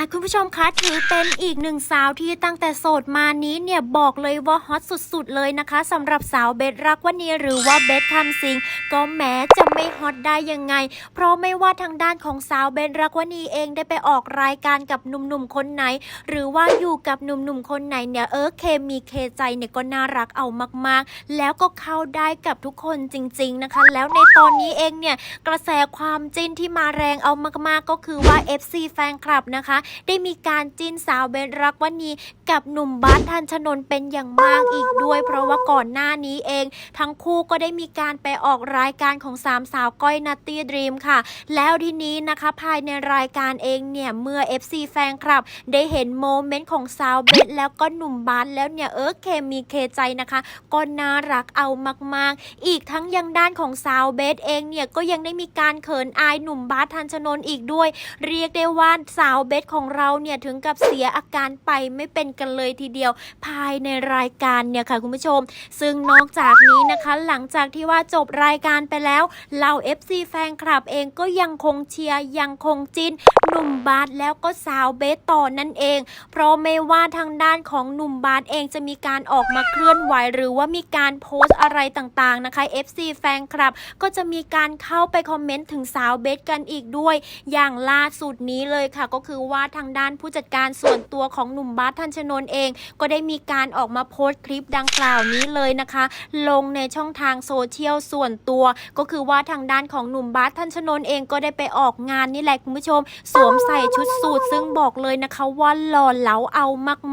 อะคุณผู้ชมคะถือเป็นอีกหนึ่งสาวที่ตั้งแต่โสดมานี้เนี่ยบอกเลยว่าฮอตสุดๆเลยนะคะสำหรับสาวเบสรักวันนี้หรือว่าเบสคำสิงก็แม้จะไม่ฮอตได้ยังไง เพราะไม่ว่าทางด้านของสาวเบสรักวันนี้เองได้ไปออกรายการกับหนุ่มๆคนไหน หรือว่าอยู่กับหนุ่มๆคนไหนเนี่ยเออเคมีเคใจเนี่ยก็น่ารักเอามากๆ แล้วก็เข้าได้กับทุกคนจริง ๆนะคะ แล้วในตอนนี้เองเนี่ยกระแสความจิ้นที่มาแรงเอามากๆก็คือว่า FC แฟนคลับนะคะได้มีการจิ้นสาวเบนรักวันนี้กับหนุ่มบาสทันชนนเป็นอย่างมากอีกด้วย เพราะว่าก่อนหน้านี้เอง ทั้งคู่ก็ได้มีการไปออกรายการของสามสาวก้อยนัตตี้ดรีมค่ะ แล้วทีนี้นะคะภายในรายการเองเนี่ย เมื่อ FC แฟนคลับ ได้เห็นโมเมนต์ของสาวเบสแล้วก็หนุ่มบาสแล้วเนี่ย เออเคมีเคใจนะคะก็น่ารักเอามากๆ อีกทั้งยังด้านของสาวเบสเองเนี่ยก็ยังได้มีการเขินอายหนุ่มบาสทันชนนอีกด้วย เรียกได้ว่าสาวเบสของของเราเนี่ยถึงกับเสียอาการไปไม่เป็นกันเลยทีเดียว ภายในรายการเนี่ยค่ะคุณผู้ชม ซึ่งนอกจากนี้นะคะหลังจากที่ว่าจบรายการไปแล้วเหล่า FC แฟนคลับเองก็ยังคงเชียร์ยังคงจินหนุ่มบาสแล้วก็สาวเบสต่อนั่นเอง เพราะไม่ว่าทางด้านของหนุ่มบาสเองจะมีการออกมาเคลื่อนไหวหรือว่ามีการโพสต์อะไรต่างๆนะคะ FC แฟนคลับ ก็จะมีการเข้าไปคอมเมนต์ถึงสาวเบสกันอีกด้วย อย่างล่าสุดนี้เลยค่ะ ก็คือว่าทางด้านผู้จัดการส่วนตัวของหนุ่มบาสทันชนนเอง ก็ได้มีการออกมาโพสต์คลิปดังกล่าวนี้เลยนะคะ ลงในช่องทางโซเชียลส่วนตัว ก็คือว่าทางด้านของหนุ่มบาสทันชนนเองก็ได้ไปออกงานนี่แหละคุณผู้ชมสวมใส่ชุดสูทซึ่งบอกเลยนะคะว่าหล่อเหลาเอา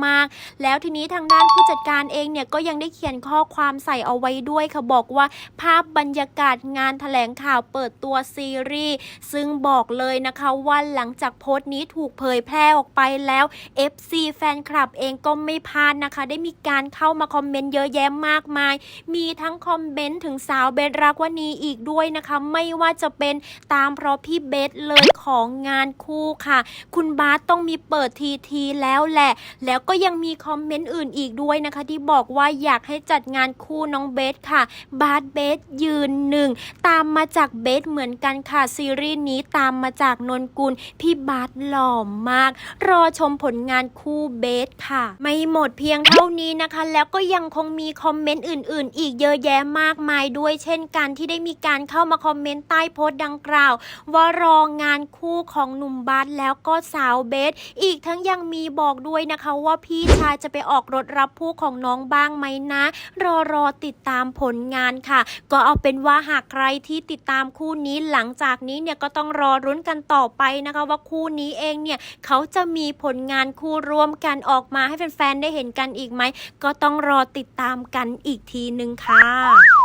มากๆ แล้วทีนี้ทางด้านผู้จัดการเองเนี่ยก็ยังได้เขียนข้อความใส่เอาไว้ด้วยค่ะบอกว่าภาพบรรยากาศงานแถลงข่าวเปิดตัวซีรีส์ซึ่งบอกเลยนะคะว่าหลังจากโพสต์นี้ถูกเผยแพร่ออกไปแล้ว FC แฟนคลับเองก็ไม่พลาดนะคะ ได้มีการเข้ามาคอมเมนต์เยอะแยะมากมาย มีทั้งคอมเมนต์ถึงสาวเบสรักวนีอีกด้วยนะคะ ไม่ว่าจะเป็นตามเพราะพี่เบสเลยของงานคู่ค่ะ คุณบาสต้องมีเปิดทีทีแล้วแหละ แล้วก็ยังมีคอมเมนต์อื่นอีกด้วยนะคะ ที่บอกว่าอยากให้จัดงานคู่น้องเบสค่ะ บาสเบสยืนหนึ่งตามมาจากเบสเหมือนกันค่ะ ซีรีส์นี้ตามมาจากนนกุล พี่บาสหล่อมาก รอชมผลงานคู่เบสค่ะ ไม่หมดเพียงเท่านี้นะคะ แล้วก็ยังคงมีคอมเมนต์อื่น ๆ อีกเยอะแยะมากมายด้วย เช่นกันที่ได้มีการเข้ามาคอมเมนต์ใต้โพสต์ดังกล่าว ว่ารองานคู่ของหนุ่มบาสแล้วก็สาวเบส อีกทั้งยังมีบอกด้วยนะคะว่าพี่ชายจะไปออกรถรับผู้ของน้องบ้างไหมนะ รอรอติดตามผลงานค่ะ ก็เอาเป็นว่าหากใครที่ติดตามคู่นี้หลังจากนี้เนี่ยก็ต้องรอรุ้นกันต่อไปนะคะ ว่าคู่นี้เองเนี่ยเขาจะมีผลงานคู่ร่วมกันออกมาให้แฟนๆได้เห็นกันอีกไหม ก็ต้องรอติดตามกันอีกทีนึงค่ะ